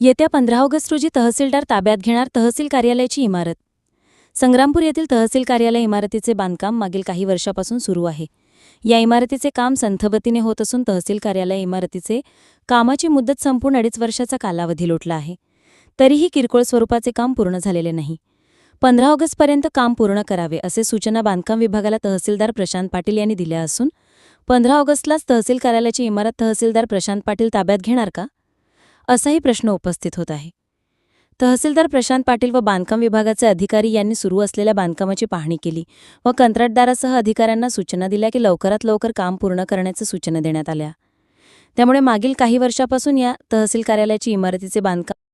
येत्या पंधरा ऑगस्ट रोजी तहसीलदार ताब्यात घेणार तहसील कार्यालयाची इमारत. संग्रामपूर येथील तहसील कार्यालय इमारतीचे बांधकाम मागील काही वर्षापासून सुरू आहे. या इमारतीचे काम संथगतीने होत असून तहसील कार्यालय इमारतीचे कामाची मुदत संपूर्ण अडीच वर्षाचा कालावधी लोटला आहे. तरीही किरकोळ स्वरूपाचे काम पूर्ण झालेले नाही. पंधरा ऑगस्टपर्यंत काम पूर्ण करावे असे सूचना बांधकाम विभागाला तहसीलदार प्रशांत पाटील यांनी दिल्या असून पंधरा ऑगस्टलाच तहसील कार्यालयाची इमारत तहसीलदार प्रशांत पाटील ताब्यात घेणार का? असाही प्रश्न उपस्थित होत आहे. तहसीलदार प्रशांत पाटील व बांधकाम विभागाचे अधिकारी यांनी सुरू असलेल्या बांधकामाची पाहणी केली व कंत्राटदारासह अधिकाऱ्यांना सूचना दिल्या की लवकरात लवकर काम पूर्ण करण्याच्या सूचना देण्यात आल्या. त्यामुळे मागील काही वर्षापासून या तहसील कार्यालयाची इमारतीचे बांधकाम